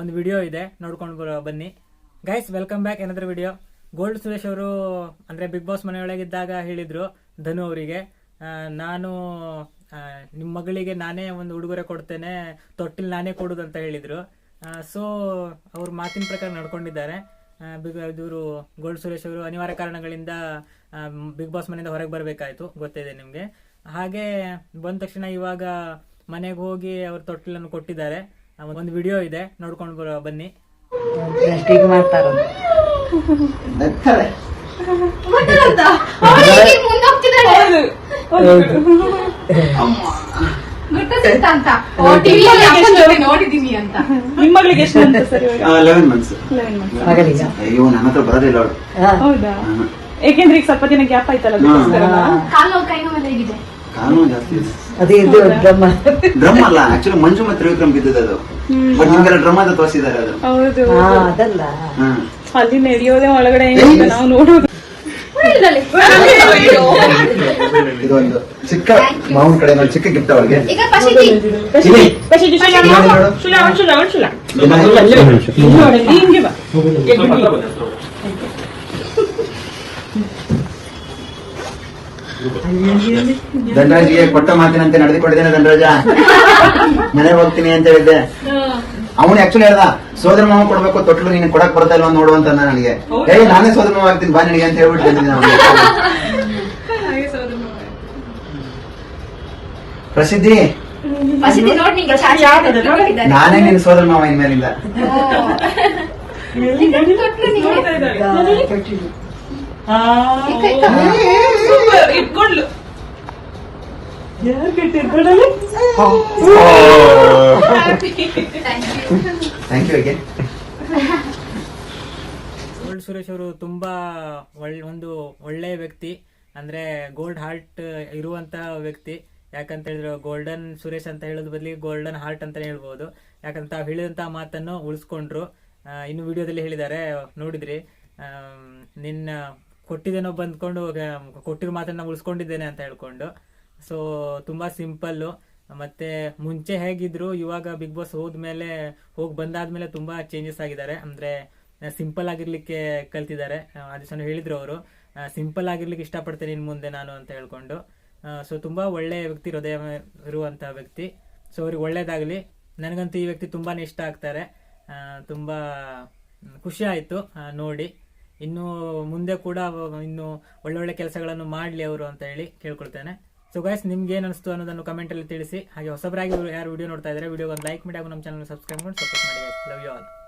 ಒಂದು ವಿಡಿಯೋ ಇದೆ, ನೋಡ್ಕೊಂಡು ಬನ್ನಿ. ಗೈಸ್ ವೆಲ್ಕಮ್ ಬ್ಯಾಕ್ ಏನಾದ್ರ ವಿಡಿಯೋ ಗೋಲ್ಡ್ ಸುರೇಶ್ ಅವರು, ಅಂದ್ರೆ ಬಿಗ್ ಬಾಸ್ ಮನೆಯೊಳಗಿದ್ದಾಗ ಹೇಳಿದರು ಧನು ಅವರಿಗೆ. ನಾನು ನಿಮ್ಮ ಮಗಳಿಗೆ ನಾನೇ ಒಂದು ಉಡುಗೊರೆ ಕೊಡ್ತೇನೆ, ತೊಟ್ಟಿಲ್ ನಾನೇ ಕೊಡುದು ಅಂತ ಹೇಳಿದರು. ಸೊ ಅವ್ರ ಮಾತಿನ ಪ್ರಕಾರ ನಡ್ಕೊಂಡಿದ್ದಾರೆ. ಬಿಗ್ ಇವರು ಗೋಲ್ಡ್ ಸುರೇಶ್ ಅವರು ಅನಿವಾರ್ಯ ಕಾರಣಗಳಿಂದ ಬಿಗ್ ಬಾಸ್ ಮನೆಯಿಂದ ಹೊರಗೆ ಬರಬೇಕಾಯ್ತು ಗೊತ್ತಿದೆ ನಿಮಗೆ. ಹಾಗೆ ಬಂದ ತಕ್ಷಣ ಇವಾಗ ಮನೆಗೆ ಹೋಗಿ ಅವ್ರ ತೊಟ್ಟಿಲನ್ನು ಕೊಟ್ಟಿದ್ದಾರೆ. ಒಂದು ವಿಡಿಯೋ ಇದೆ ನೋಡ್ಕೊಂಡು ಬರೋ ಬನ್ನಿ. ಪ್ಲಾಸ್ಟಿಕ್ ಮಾಡ್ತಾರ? ನಗ್ತಾರೆ ಅಂತ? ಟಿವಿಯಲ್ಲಿ ಅಪ್ಪನ ಜೊತೆ ನೋಡಿದೀನಿ ಅಂತ. ನಿಮ್ ಮಗಳಿಗೆ ಎಷ್ಟು ಅಂತ ಸರ್ ಇವಾಗ? ಲೆವೆನ್ ಮಂತ್ಸ್ ಲೆವೆನ್ ಮಂತ್ಸ್ ಮಗಳಿಗೆ ಅಯ್ಯೋ ನನ್ನ ಹತ್ರ ಬರೋದಿಲ್ಲ ಅವಳು. ಹೌದಾ? ಯಾಕೆಂದ್ರೆ ಈಗ ಸ್ವಲ್ಪ ದಿನ ಗ್ಯಾಪ್ ಆಯ್ತಲ್ಲ ಕಾಲು ಕೈ ನೋವು ಹೇಗಿದೆ? ಕಾನೂನು ಜಾಸ್ತಿ ಇದೆ. ಅದು ಇದು ಡ್ರಮ್ ಡ್ರಮ್ ಅಲ್ಲ ಆಕ್ಚುಲಿ ಮಂಜು ಮತ್ತೆ ತ್ರಿವಿಕ್ರಮ್ ಬಿದ್ದದ್ದು ಅದು. ಬಟ್ ನಿಮ್ಗೆಲ್ಲ ಡ್ರಮ್ ಅಂತ ತೋರಿಸಿದ್ದಾರೆ ಅದು. ಹೌದು ಹಾ ಅದಲ್ಲ. ಹ್ಮ್ ಅಲ್ಲಿ ನಡೆಯೋದೇ ಒಳಗಡೆ ಏನಿಲ್ಲ ನಾವು ನೋಡೋದು. ಇದೊಂದು ಚಿಕ್ಕ ಮಾವನ್ ಕಡೆ ಒಂದು ಚಿಕ್ಕ ಗಿಫ್ಟ್ ಅವಳಿಗೆ. ಧನರಾಜ್ಗೆ ಕೊಟ್ಟ ಮಾತಿನಂತೆ ನಡೆದುಕೊಂಡಿದ್ದೇನೆ ಧನರಾಜ. ಮನೆಗೆ ಹೋಗ್ತೀನಿ ಅಂತ ಹೇಳಿದ್ದೆ. ಅವನು ಆಕ್ಚುಲಿ ಹೇಳ್ದ ಸೋದರ ಮಾವ ಕೊಡ್ಬೇಕು ತೊಟ್ಲು ನೀನು ಕೊಡಕ್ ಬರ್ತಾ ಇಲ್ಲ ನೋಡುವಂತ ನನಗೆ. ಏ ನಾನೇ ಸೋದರ ಮಾವ ಆಗ್ತೀನಿ ಬಾ ನಿನಗೆ ಅಂತ ಹೇಳ್ಬಿಟ್ಟು ಬಂದಿದ್ದೀನಿ ಅವ್ನಿಗೆ. ಪ್ರಸಿದ್ಧಿ? ನಾನೇ ನಿನ್ ಸೋದರ ಮಾವ ಇನ್ಮೇಲಿಲ್ಲ ಹಾ ಕಟ್ಟಿ super ಇಟ್ಕೊಂಡ್ಲು thank you again gold Suresh ಅವರು ತುಂಬಾ ಒಳ್ಳೆ ಒಂದು ಒಳ್ಳೆಯ ವ್ಯಕ್ತಿ. ಅಂದ್ರೆ ಗೋಲ್ಡ್ ಹಾರ್ಟ್ ಇರುವಂತ ವ್ಯಕ್ತಿ. ಯಾಕಂತ ಹೇಳಿದ್ರೆ ಗೋಲ್ಡನ್ ಸುರೇಶ್ ಅಂತ ಹೇಳೋದ್ ಬದಲಿಗೆ ಗೋಲ್ಡನ್ ಹಾರ್ಟ್ ಅಂತಾನೆ ಹೇಳ್ಬೋದು. ಯಾಕಂತ ತಾವು ಹೇಳಿದಂತ ಮಾತನ್ನು ಉಳಿಸ್ಕೊಂಡ್ರು. ಇನ್ನು ವಿಡಿಯೋದಲ್ಲಿ ಹೇಳಿದ್ದಾರೆ. ನೋಡಿದ್ರಿ. ನಿನ್ನ ಕೊಟ್ಟಿದ್ದೇನೋ ಬಂದ್ಕೊಂಡು ಕೊಟ್ಟಿರೋ ಮಾತನ್ನ ಉಳಿಸ್ಕೊಂಡಿದ್ದೇನೆ ಅಂತ ಹೇಳ್ಕೊಂಡು. ಸೊ ತುಂಬ ಸಿಂಪಲ್ಲು ಮತ್ತೆ ಮುಂಚೆ ಹೇಗಿದ್ರು, ಇವಾಗ ಬಿಗ್ ಬಾಸ್ ಹೋದ್ಮೇಲೆ, ಹೋಗಿ ಬಂದಾದ್ಮೇಲೆ ತುಂಬ ಚೇಂಜಸ್ ಆಗಿದ್ದಾರೆ. ಅಂದ್ರೆ ಸಿಂಪಲ್ ಆಗಿರ್ಲಿಕ್ಕೆ ಕಲ್ತಿದ್ದಾರೆ. ದಿವಸ ಹೇಳಿದ್ರು ಅವರು. ಸಿಂಪಲ್ ಆಗಿರ್ಲಿಕ್ಕೆ ಇಷ್ಟಪಡ್ತೇನೆ ಇನ್ ಮುಂದೆ ನಾನು ಅಂತ ಹೇಳ್ಕೊಂಡು. ಸೊ ತುಂಬ ಒಳ್ಳೆಯ ವ್ಯಕ್ತಿ ಹೃದಯ ಇರುವಂತ ವ್ಯಕ್ತಿ. ಸೊ ಅವ್ರಿಗೆ ಒಳ್ಳೇದಾಗ್ಲಿ. ನನಗಂತೂ ಈ ವ್ಯಕ್ತಿ ತುಂಬಾ ಇಷ್ಟ ಆಗ್ತಾರೆ. ತುಂಬಾ ಖುಷಿ ಆಯಿತು ನೋಡಿ. ಇನ್ನು ಮುಂದೆ ಕೂಡ ಇನ್ನು ಒಳ್ಳೊಳ್ಳೆ ಕೆಲಸಗಳನ್ನು ಮಾಡಲಿ ಅವರು ಅಂತ ಹೇಳಿ ಕೇಳ್ಕೊಳ್ತೇನೆ. ಸೊ ಗೈಸ್ ನಿಮ್ಗೆ ಏನು ಅನಿಸ್ತು ಅನ್ನೋದನ್ನು ಕಮೆಂಟ್ ಅಲ್ಲಿ ತಿಳಿಸಿ. ಹಾಗೆ ಹೊಸಬರಾಗಿ ಯಾರು ವಿಡಿಯೋ ನೋಡ್ತಾ ಇದ್ದಾರೆ ವಿಡಿಯೋ ಒಂದು ಲೈಕ್ ಮಾಡಿ ಹಾಗೂ ನಮ್ಮ ಚಾನಲ್ ಸಬ್ಸ್ಕ್ರೈಬ್ ಮಾಡಿ ಸಪೋರ್ಟ್ ಮಾಡಿ ಲವ್ ಯು ಆಲ್